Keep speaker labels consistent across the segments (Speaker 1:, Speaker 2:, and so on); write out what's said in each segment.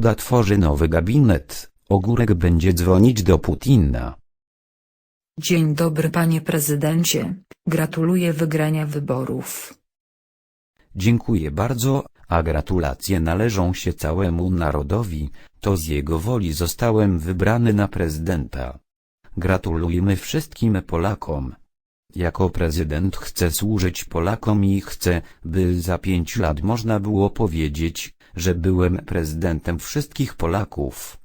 Speaker 1: Duda tworzy nowy gabinet, Ogórek będzie dzwonić do Putina.
Speaker 2: Dzień dobry panie prezydencie, gratuluję wygrania wyborów.
Speaker 1: Dziękuję bardzo, a gratulacje należą się całemu narodowi, to z jego woli zostałem wybrany na prezydenta. Gratulujmy wszystkim Polakom. Jako prezydent chcę służyć Polakom i chcę, by za pięć lat można było powiedzieć, że byłem prezydentem wszystkich Polaków.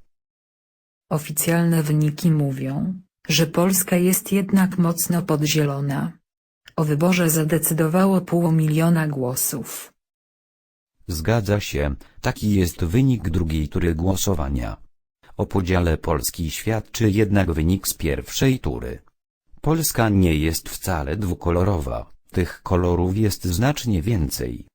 Speaker 2: Oficjalne wyniki mówią, że Polska jest jednak mocno podzielona. O wyborze zadecydowało pół miliona głosów.
Speaker 1: Zgadza się, taki jest wynik drugiej tury głosowania. O podziale Polski świadczy jednak wynik z pierwszej tury. Polska nie jest wcale dwukolorowa, tych kolorów jest znacznie więcej.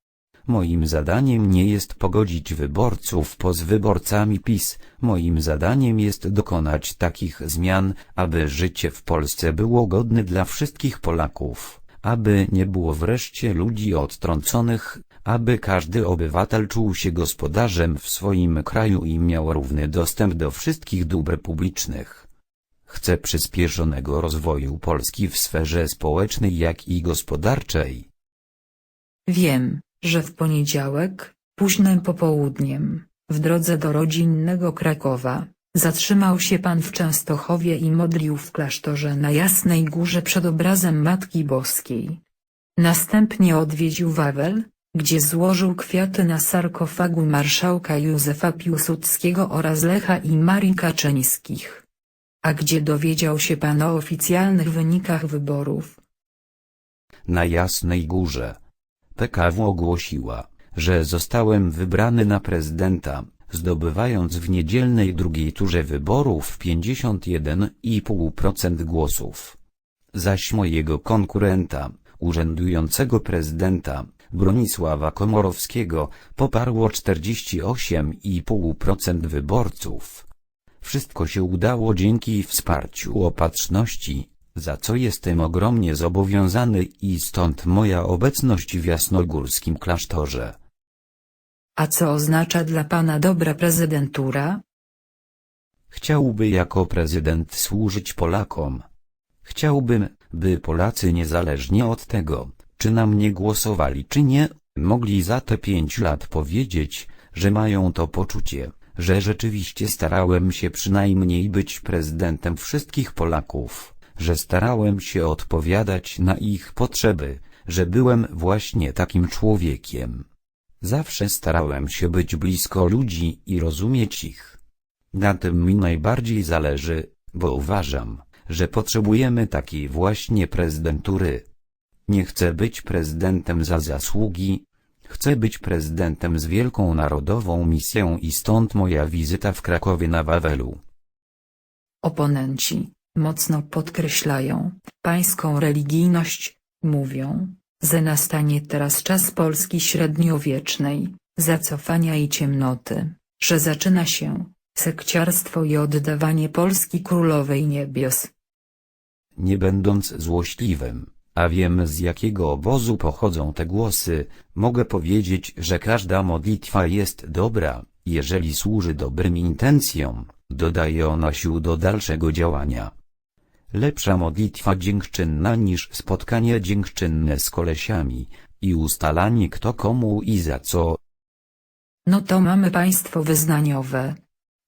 Speaker 1: Moim zadaniem nie jest pogodzić wyborców z wyborcami PiS, moim zadaniem jest dokonać takich zmian, aby życie w Polsce było godne dla wszystkich Polaków, aby nie było wreszcie ludzi odtrąconych, aby każdy obywatel czuł się gospodarzem w swoim kraju i miał równy dostęp do wszystkich dóbr publicznych. Chcę przyspieszonego rozwoju Polski w sferze społecznej jak i gospodarczej.
Speaker 2: Wiem, że w poniedziałek, późnym popołudniem, w drodze do rodzinnego Krakowa, zatrzymał się pan w Częstochowie i modlił w klasztorze na Jasnej Górze przed obrazem Matki Boskiej. Następnie odwiedził Wawel, gdzie złożył kwiaty na sarkofagu marszałka Józefa Piłsudskiego oraz Lecha i Marii Kaczyńskich. A gdzie dowiedział się pan o oficjalnych wynikach wyborów?
Speaker 1: Na Jasnej Górze. PKW ogłosiła, że zostałem wybrany na prezydenta, zdobywając w niedzielnej drugiej turze wyborów 51,5% głosów. Zaś mojego konkurenta, urzędującego prezydenta, Bronisława Komorowskiego, poparło 48,5% wyborców. Wszystko się udało dzięki wsparciu opatrzności, za co jestem ogromnie zobowiązany i stąd moja obecność w jasnogórskim klasztorze.
Speaker 2: A co oznacza dla pana dobra prezydentura?
Speaker 1: Chciałby jako prezydent służyć Polakom. Chciałbym, by Polacy niezależnie od tego, czy na mnie głosowali czy nie, mogli za te pięć lat powiedzieć, że mają to poczucie, że rzeczywiście starałem się przynajmniej być prezydentem wszystkich Polaków, że starałem się odpowiadać na ich potrzeby, że byłem właśnie takim człowiekiem. Zawsze starałem się być blisko ludzi i rozumieć ich. Na tym mi najbardziej zależy, bo uważam, że potrzebujemy takiej właśnie prezydentury. Nie chcę być prezydentem za zasługi, chcę być prezydentem z wielką narodową misją i stąd moja wizyta w Krakowie na Wawelu.
Speaker 2: Oponenci, mocno podkreślają, pańską religijność, mówią, że nastanie teraz czas Polski średniowiecznej, zacofania i ciemnoty, że zaczyna się, sekciarstwo i oddawanie Polski Królowej Niebios.
Speaker 1: Nie będąc złośliwym, a wiem z jakiego obozu pochodzą te głosy, mogę powiedzieć, że każda modlitwa jest dobra, jeżeli służy dobrym intencjom, dodaje ona sił do dalszego działania. Lepsza modlitwa dziękczynna niż spotkanie dziękczynne z kolesiami i ustalanie kto komu i za co.
Speaker 2: No to mamy państwo wyznaniowe.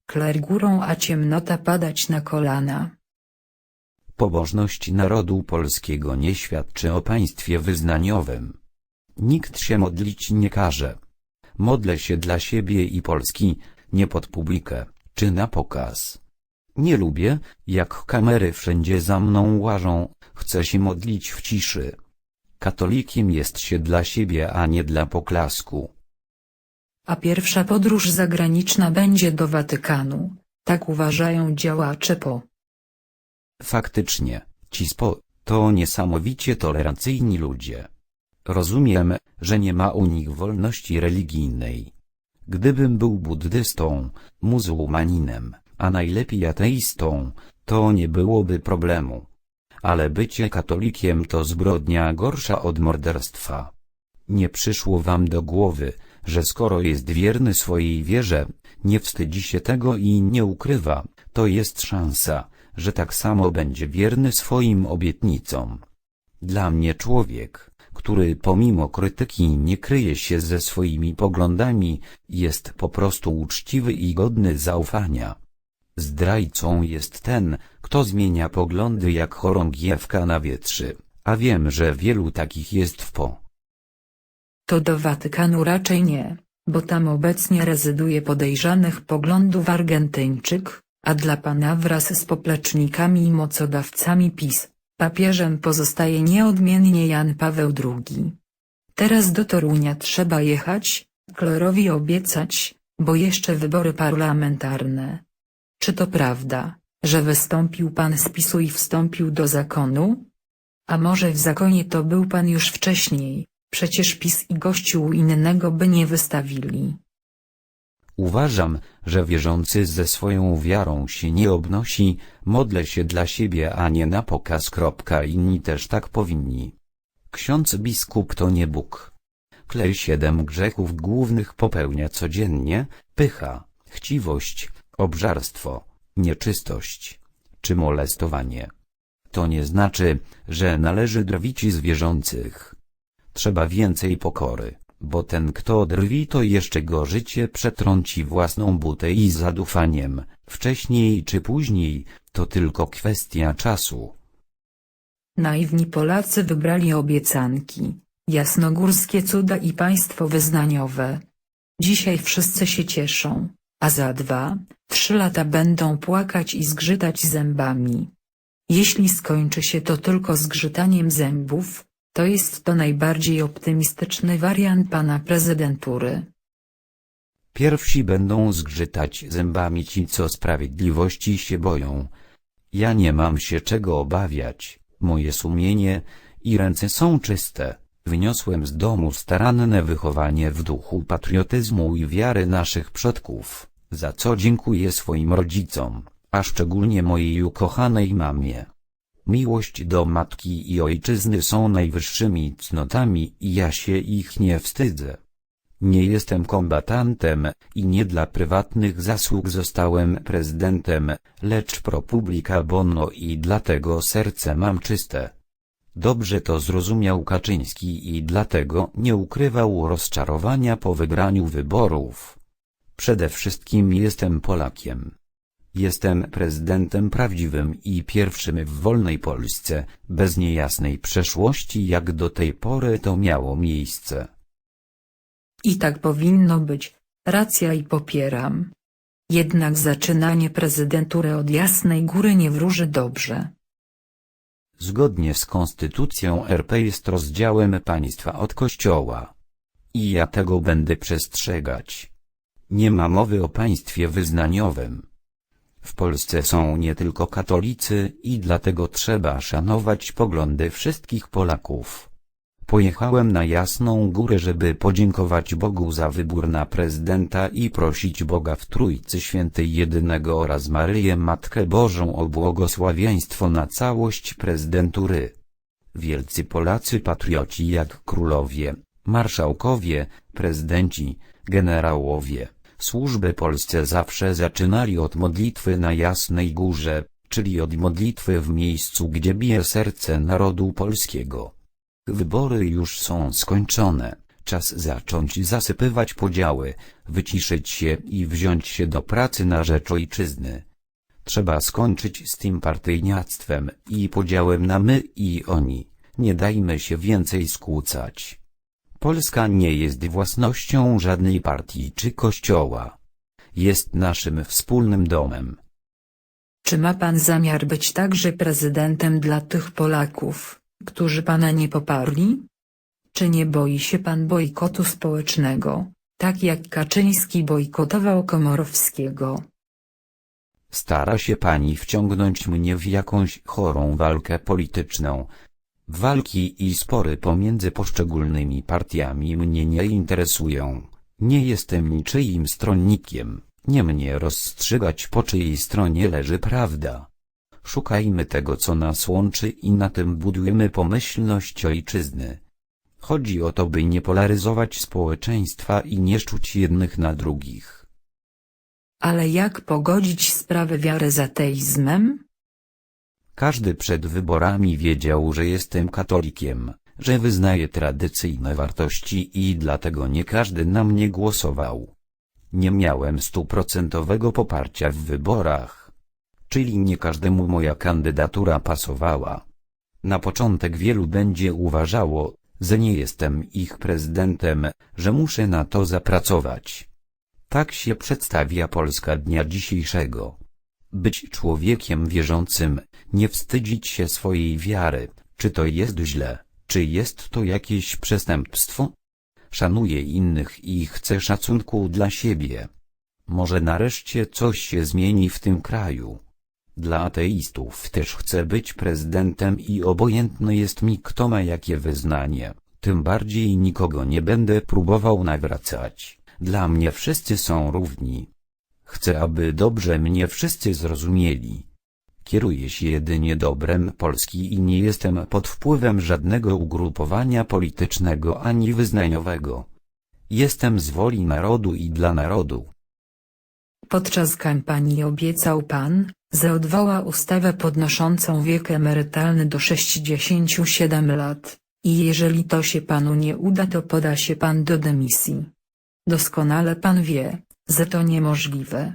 Speaker 2: Kler górą a ciemnota padać na kolana.
Speaker 1: Pobożność narodu polskiego nie świadczy o państwie wyznaniowym. Nikt się modlić nie każe. Modlę się dla siebie i Polski, nie pod publikę, czy na pokaz. Nie lubię, jak kamery wszędzie za mną łażą, chcę się modlić w ciszy. Katolikiem jest się dla siebie, a nie dla poklasku.
Speaker 2: A pierwsza podróż zagraniczna będzie do Watykanu, tak uważają działacze po.
Speaker 1: Faktycznie, ci spo, to niesamowicie tolerancyjni ludzie. Rozumiem, że nie ma u nich wolności religijnej. Gdybym był buddystą, muzułmaninem, a najlepiej ateistą, to nie byłoby problemu. Ale bycie katolikiem to zbrodnia gorsza od morderstwa. Nie przyszło wam do głowy, że skoro jest wierny swojej wierze, nie wstydzi się tego i nie ukrywa, to jest szansa, że tak samo będzie wierny swoim obietnicom. Dla mnie człowiek, który pomimo krytyki nie kryje się ze swoimi poglądami, jest po prostu uczciwy i godny zaufania. Zdrajcą jest ten, kto zmienia poglądy jak chorągiewka na wietrzy, a wiem, że wielu takich jest w po.
Speaker 2: To do Watykanu raczej nie, bo tam obecnie rezyduje podejrzanych poglądów Argentyńczyk, a dla pana wraz z poplecznikami i mocodawcami PiS, papieżem pozostaje nieodmiennie Jan Paweł II. Teraz do Torunia trzeba jechać, Klorowi obiecać, bo jeszcze wybory parlamentarne. Czy to prawda, że wystąpił pan z PiSu i wstąpił do zakonu? A może w zakonie to był pan już wcześniej, przecież PiS i gościu innego by nie wystawili.
Speaker 1: Uważam, że wierzący ze swoją wiarą się nie obnosi, modlę się dla siebie a nie na pokaz. Inni też tak powinni. Ksiądz biskup to nie Bóg. Klej siedem grzechów głównych popełnia codziennie, pycha, chciwość, obżarstwo, nieczystość, czy molestowanie. To nie znaczy, że należy drwić z wierzących. Trzeba więcej pokory, bo ten kto drwi to jeszcze go życie przetrąci własną butę i zadufaniem, wcześniej czy później, to tylko kwestia czasu.
Speaker 2: Naiwni Polacy wybrali obiecanki, jasnogórskie cuda i państwo wyznaniowe. Dzisiaj wszyscy się cieszą, a za dwa, trzy lata będą płakać i zgrzytać zębami. Jeśli skończy się to tylko zgrzytaniem zębów, to jest to najbardziej optymistyczny wariant pana prezydentury.
Speaker 1: Pierwsi będą zgrzytać zębami ci, co sprawiedliwości się boją. Ja nie mam się czego obawiać, moje sumienie i ręce są czyste. Wyniosłem z domu staranne wychowanie w duchu patriotyzmu i wiary naszych przodków, za co dziękuję swoim rodzicom, a szczególnie mojej ukochanej mamie. Miłość do matki i ojczyzny są najwyższymi cnotami i ja się ich nie wstydzę. Nie jestem kombatantem i nie dla prywatnych zasług zostałem prezydentem, lecz pro publica bono i dlatego serce mam czyste. Dobrze to zrozumiał Kaczyński i dlatego nie ukrywał rozczarowania po wygraniu wyborów. Przede wszystkim jestem Polakiem. Jestem prezydentem prawdziwym i pierwszym w wolnej Polsce, bez niejasnej przeszłości jak do tej pory to miało miejsce.
Speaker 2: I tak powinno być, racja i popieram. Jednak zaczynanie prezydentury od jasnej góry nie wróży dobrze.
Speaker 1: Zgodnie z konstytucją RP jest rozdziałem państwa od kościoła. I ja tego będę przestrzegać. Nie ma mowy o państwie wyznaniowym. W Polsce są nie tylko katolicy i dlatego trzeba szanować poglądy wszystkich Polaków. Pojechałem na Jasną Górę, żeby podziękować Bogu za wybór na prezydenta i prosić Boga w Trójcy Świętej Jedynego oraz Maryję Matkę Bożą o błogosławieństwo na całość prezydentury. Wielcy Polacy patrioci jak królowie, marszałkowie, prezydenci, generałowie, służby polsce zawsze zaczynali od modlitwy na Jasnej Górze, czyli od modlitwy w miejscu gdzie bije serce narodu polskiego. Wybory już są skończone, czas zacząć zasypywać podziały, wyciszyć się i wziąć się do pracy na rzecz ojczyzny. Trzeba skończyć z tym partyjniactwem i podziałem na my i oni, nie dajmy się więcej skłócać. Polska nie jest własnością żadnej partii czy kościoła. Jest naszym wspólnym domem.
Speaker 2: Czy ma pan zamiar być także prezydentem dla tych Polaków, którzy pana nie poparli? Czy nie boi się pan bojkotu społecznego, tak jak Kaczyński bojkotował Komorowskiego?
Speaker 1: Stara się pani wciągnąć mnie w jakąś chorą walkę polityczną. Walki i spory pomiędzy poszczególnymi partiami mnie nie interesują. Nie jestem niczyim stronnikiem, nie mnie rozstrzygać po czyjej stronie leży prawda. Szukajmy tego co nas łączy i na tym budujemy pomyślność ojczyzny. Chodzi o to, by nie polaryzować społeczeństwa i nie szczuć jednych na drugich.
Speaker 2: Ale jak pogodzić sprawę wiary z ateizmem?
Speaker 1: Każdy przed wyborami wiedział, że jestem katolikiem, że wyznaję tradycyjne wartości i dlatego nie każdy na mnie głosował. Nie miałem stuprocentowego poparcia w wyborach. Czyli nie każdemu moja kandydatura pasowała. Na początek wielu będzie uważało, że nie jestem ich prezydentem, że muszę na to zapracować. Tak się przedstawia Polska dnia dzisiejszego. Być człowiekiem wierzącym, nie wstydzić się swojej wiary, czy to jest źle, czy jest to jakieś przestępstwo? Szanuję innych i chcę szacunku dla siebie. Może nareszcie coś się zmieni w tym kraju. Dla ateistów też chcę być prezydentem i obojętne jest mi kto ma jakie wyznanie, tym bardziej nikogo nie będę próbował nawracać. Dla mnie wszyscy są równi. Chcę, aby dobrze mnie wszyscy zrozumieli. Kieruję się jedynie dobrem Polski i nie jestem pod wpływem żadnego ugrupowania politycznego ani wyznaniowego. Jestem z woli narodu i dla narodu.
Speaker 2: Podczas kampanii obiecał pan, że odwoła ustawę podnoszącą wiek emerytalny do 67 lat, i jeżeli to się panu nie uda to poda się pan do dymisji. Doskonale pan wie, że to niemożliwe.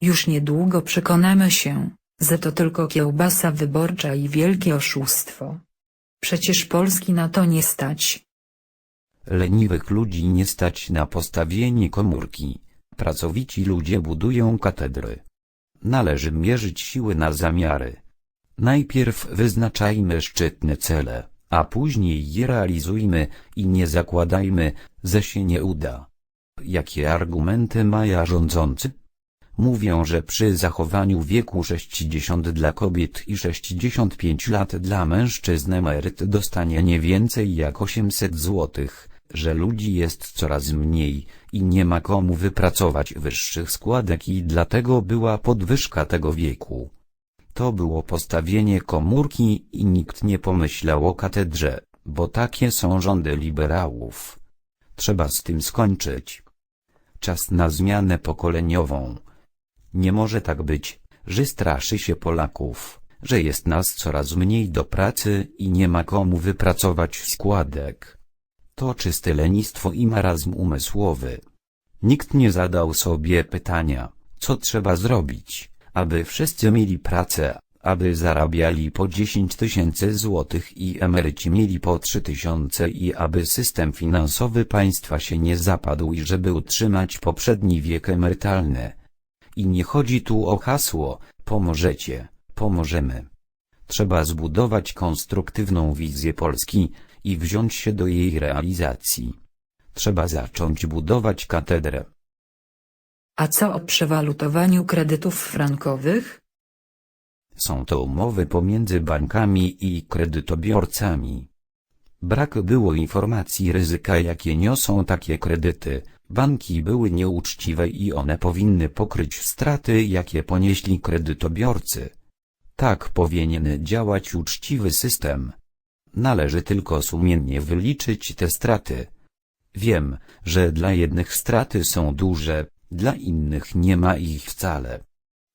Speaker 2: Już niedługo przekonamy się, że to tylko kiełbasa wyborcza i wielkie oszustwo. Przecież Polski na to nie stać.
Speaker 1: Leniwych ludzi nie stać na postawienie komórki. Pracowici ludzie budują katedry. Należy mierzyć siły na zamiary. Najpierw wyznaczajmy szczytne cele, a później je realizujmy i nie zakładajmy, że się nie uda. Jakie argumenty maja rządzący? Mówią, że przy zachowaniu wieku 60 dla kobiet i 65 lat dla mężczyzn emeryt dostanie nie więcej jak 800 złotych, że ludzi jest coraz mniej i nie ma komu wypracować wyższych składek i dlatego była podwyżka tego wieku. To było postawienie komórki i nikt nie pomyślał o katedrze, bo takie są rządy liberałów. Trzeba z tym skończyć. Czas na zmianę pokoleniową. Nie może tak być, że straszy się Polaków, że jest nas coraz mniej do pracy i nie ma komu wypracować składek. To czyste lenistwo i marazm umysłowy. Nikt nie zadał sobie pytania, co trzeba zrobić, aby wszyscy mieli pracę, aby zarabiali po 10 tysięcy złotych i emeryci mieli po 3 tysiące i aby system finansowy państwa się nie zapadł i żeby utrzymać poprzedni wiek emerytalny. I nie chodzi tu o hasło, pomożecie, pomożemy. Trzeba zbudować konstruktywną wizję Polski i wziąć się do jej realizacji. Trzeba zacząć budować katedrę.
Speaker 2: A co o przewalutowaniu kredytów frankowych?
Speaker 1: Są to umowy pomiędzy bankami i kredytobiorcami. Brak było informacji ryzyka jakie niosą takie kredyty, banki były nieuczciwe i one powinny pokryć straty jakie ponieśli kredytobiorcy. Tak powinien działać uczciwy system. Należy tylko sumiennie wyliczyć te straty. Wiem, że dla jednych straty są duże, dla innych nie ma ich wcale.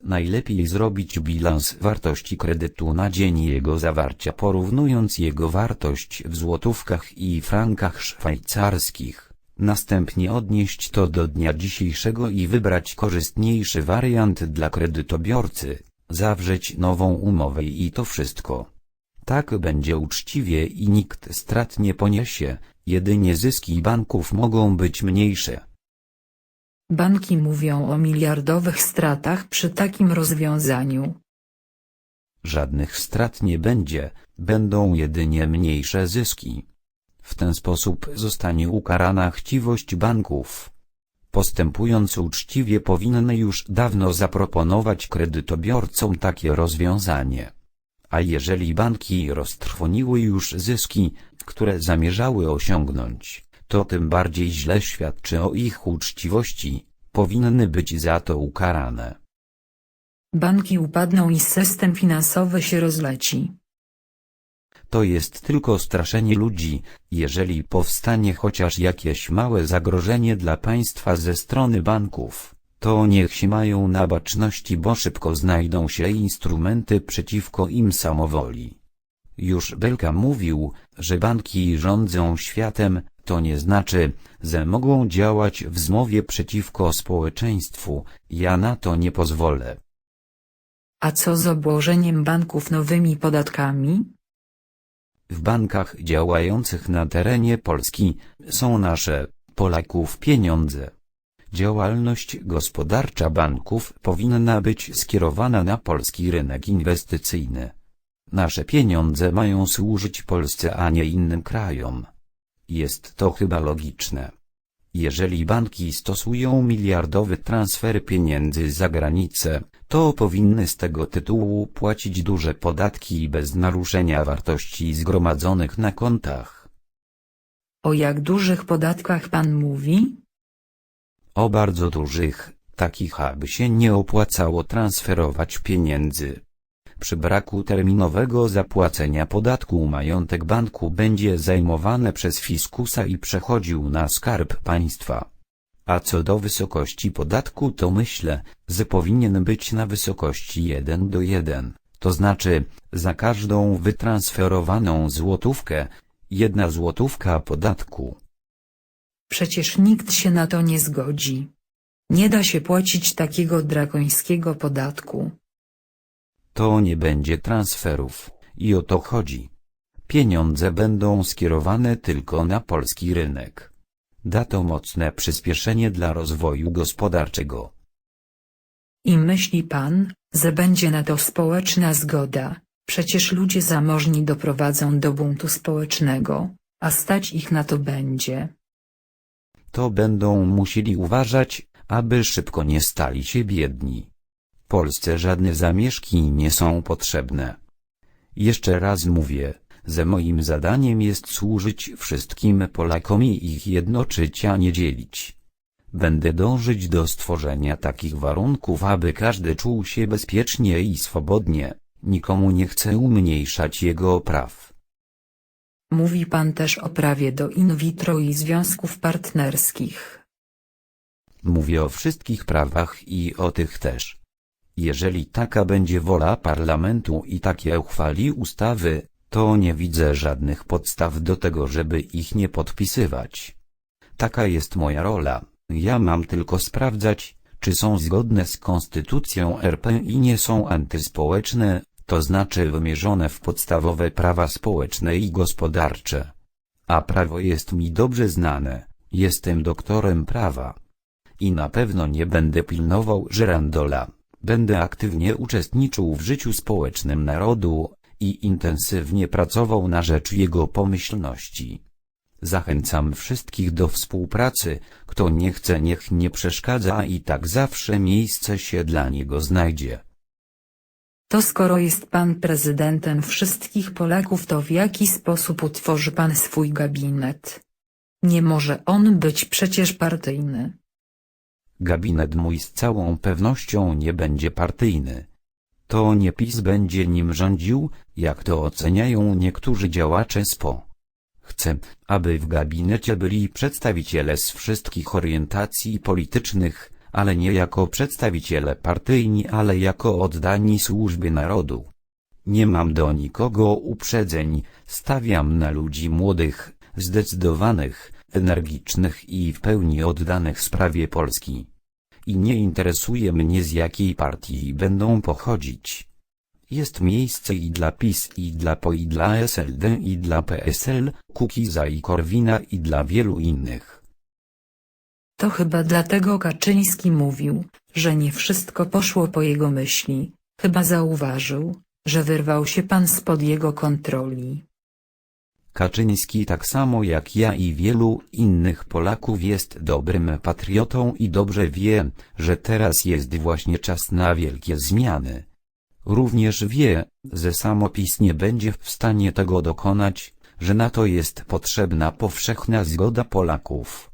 Speaker 1: Najlepiej zrobić bilans wartości kredytu na dzień jego zawarcia porównując jego wartość w złotówkach i frankach szwajcarskich. Następnie odnieść to do dnia dzisiejszego i wybrać korzystniejszy wariant dla kredytobiorcy, zawrzeć nową umowę i to wszystko. Tak będzie uczciwie i nikt strat nie poniesie, jedynie zyski banków mogą być mniejsze.
Speaker 2: Banki mówią o miliardowych stratach przy takim rozwiązaniu.
Speaker 1: Żadnych strat nie będzie, będą jedynie mniejsze zyski. W ten sposób zostanie ukarana chciwość banków. Postępując uczciwie powinny już dawno zaproponować kredytobiorcom takie rozwiązanie. A jeżeli banki roztrwoniły już zyski, które zamierzały osiągnąć, to tym bardziej źle świadczy o ich uczciwości, powinny być za to ukarane.
Speaker 2: Banki upadną i system finansowy się rozleci.
Speaker 1: To jest tylko straszenie ludzi, jeżeli powstanie chociaż jakieś małe zagrożenie dla państwa ze strony banków, to niech się mają na baczności, bo szybko znajdą się instrumenty przeciwko im samowoli. Już Belka mówił, że banki rządzą światem, to nie znaczy, że mogą działać w zmowie przeciwko społeczeństwu, ja na to nie pozwolę.
Speaker 2: A co z obłożeniem banków nowymi podatkami?
Speaker 1: W bankach działających na terenie Polski są nasze, Polaków pieniądze. Działalność gospodarcza banków powinna być skierowana na polski rynek inwestycyjny. Nasze pieniądze mają służyć Polsce, a nie innym krajom. Jest to chyba logiczne. Jeżeli banki stosują miliardowe transfery pieniędzy za granicę, to powinny z tego tytułu płacić duże podatki bez naruszenia wartości zgromadzonych na kontach.
Speaker 2: O jak dużych podatkach pan mówi?
Speaker 1: O bardzo dużych, takich aby się nie opłacało transferować pieniędzy. Przy braku terminowego zapłacenia podatku majątek banku będzie zajmowany przez fiskusa i przechodził na skarb państwa. A co do wysokości podatku to myślę, że powinien być na wysokości 1 do 1, to znaczy, za każdą wytransferowaną złotówkę, jedna złotówka podatku.
Speaker 2: Przecież nikt się na to nie zgodzi. Nie da się płacić takiego drakońskiego podatku.
Speaker 1: To nie będzie transferów, i o to chodzi. Pieniądze będą skierowane tylko na polski rynek. Da to mocne przyspieszenie dla rozwoju gospodarczego.
Speaker 2: I myśli pan, że będzie na to społeczna zgoda, przecież ludzie zamożni doprowadzą do buntu społecznego, a stać ich na to będzie.
Speaker 1: To będą musieli uważać, aby szybko nie stali się biedni. Polsce żadne zamieszki nie są potrzebne. Jeszcze raz mówię, że moim zadaniem jest służyć wszystkim Polakom i ich jednoczyć, a nie dzielić. Będę dążyć do stworzenia takich warunków, aby każdy czuł się bezpiecznie i swobodnie, nikomu nie chcę umniejszać jego praw.
Speaker 2: Mówi pan też o prawie do in vitro i związków partnerskich.
Speaker 1: Mówię o wszystkich prawach i o tych też. Jeżeli taka będzie wola parlamentu i takie uchwali ustawy, to nie widzę żadnych podstaw do tego, żeby ich nie podpisywać. Taka jest moja rola, ja mam tylko sprawdzać, czy są zgodne z konstytucją RP i nie są antyspołeczne, to znaczy wymierzone w podstawowe prawa społeczne i gospodarcze. A prawo jest mi dobrze znane, jestem doktorem prawa. I na pewno nie będę pilnował żerandola, będę aktywnie uczestniczył w życiu społecznym narodu i intensywnie pracował na rzecz jego pomyślności. Zachęcam wszystkich do współpracy, kto nie chce niech nie przeszkadza i tak zawsze miejsce się dla niego znajdzie.
Speaker 2: To skoro jest pan prezydentem wszystkich Polaków to w jaki sposób utworzy pan swój gabinet? Nie może on być przecież partyjny.
Speaker 1: Gabinet mój z całą pewnością nie będzie partyjny. To nie PiS będzie nim rządził, jak to oceniają niektórzy działacze SPO. Chcę, aby w gabinecie byli przedstawiciele z wszystkich orientacji politycznych, ale nie jako przedstawiciele partyjni, ale jako oddani służbie narodu. Nie mam do nikogo uprzedzeń, stawiam na ludzi młodych, zdecydowanych, energicznych i w pełni oddanych sprawie Polski. I nie interesuje mnie z jakiej partii będą pochodzić. Jest miejsce i dla PiS i dla PO i dla SLD i dla PSL, Kukiza i Korwina i dla wielu innych.
Speaker 2: To chyba dlatego Kaczyński mówił, że nie wszystko poszło po jego myśli, chyba zauważył, że wyrwał się pan spod jego kontroli.
Speaker 1: Kaczyński tak samo jak ja i wielu innych Polaków jest dobrym patriotą i dobrze wie, że teraz jest właśnie czas na wielkie zmiany. Również wie, że samo PiS nie będzie w stanie tego dokonać, że na to jest potrzebna powszechna zgoda Polaków.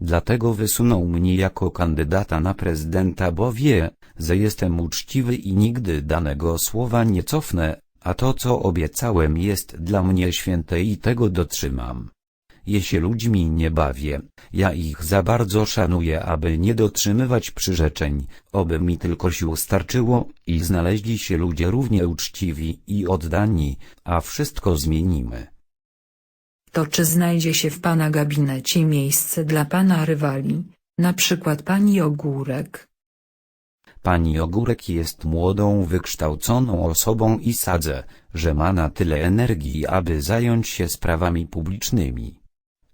Speaker 1: Dlatego wysunął mnie jako kandydata na prezydenta, bo wie, że jestem uczciwy i nigdy danego słowa nie cofnę, a to co obiecałem jest dla mnie święte i tego dotrzymam. Je się ludźmi nie bawię, ja ich za bardzo szanuję aby nie dotrzymywać przyrzeczeń, oby mi tylko sił starczyło i znaleźli się ludzie równie uczciwi i oddani, a wszystko zmienimy.
Speaker 2: To czy znajdzie się w pana gabinecie miejsce dla pana rywali, na przykład pani Ogórek?
Speaker 1: Pani Ogórek jest młodą, wykształconą osobą i sadzę, że ma na tyle energii, aby zająć się sprawami publicznymi.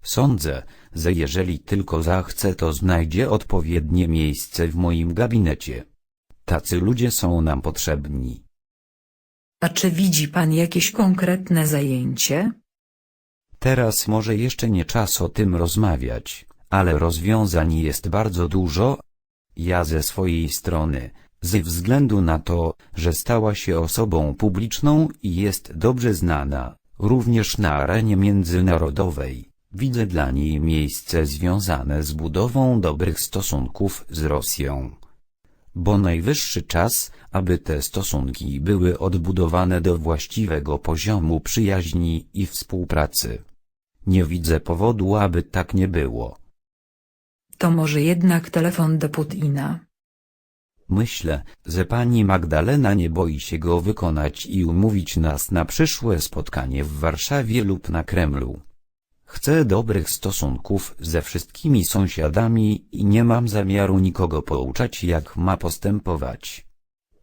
Speaker 1: Sądzę, że jeżeli tylko zachce, to znajdzie odpowiednie miejsce w moim gabinecie. Tacy ludzie są nam potrzebni.
Speaker 2: A czy widzi pan jakieś konkretne zajęcie?
Speaker 1: Teraz może jeszcze nie czas o tym rozmawiać, ale rozwiązań jest bardzo dużo. Ja ze swojej strony, ze względu na to, że stała się osobą publiczną i jest dobrze znana, również na arenie międzynarodowej, widzę dla niej miejsce związane z budową dobrych stosunków z Rosją. Bo najwyższy czas, aby te stosunki były odbudowane do właściwego poziomu przyjaźni i współpracy. Nie widzę powodu, aby tak nie było.
Speaker 2: To może jednak telefon do Putina.
Speaker 1: Myślę, że pani Magdalena nie boi się go wykonać i umówić nas na przyszłe spotkanie w Warszawie lub na Kremlu. Chcę dobrych stosunków ze wszystkimi sąsiadami i nie mam zamiaru nikogo pouczać jak ma postępować.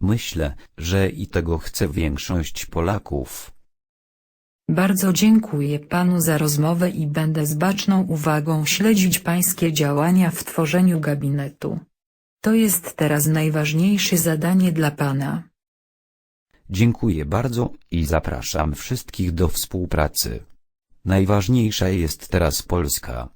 Speaker 1: Myślę, że i tego chce większość Polaków.
Speaker 2: Bardzo dziękuję panu za rozmowę i będę z baczną uwagą śledzić pańskie działania w tworzeniu gabinetu. To jest teraz najważniejsze zadanie dla pana.
Speaker 1: Dziękuję bardzo i zapraszam wszystkich do współpracy. Najważniejsza jest teraz Polska.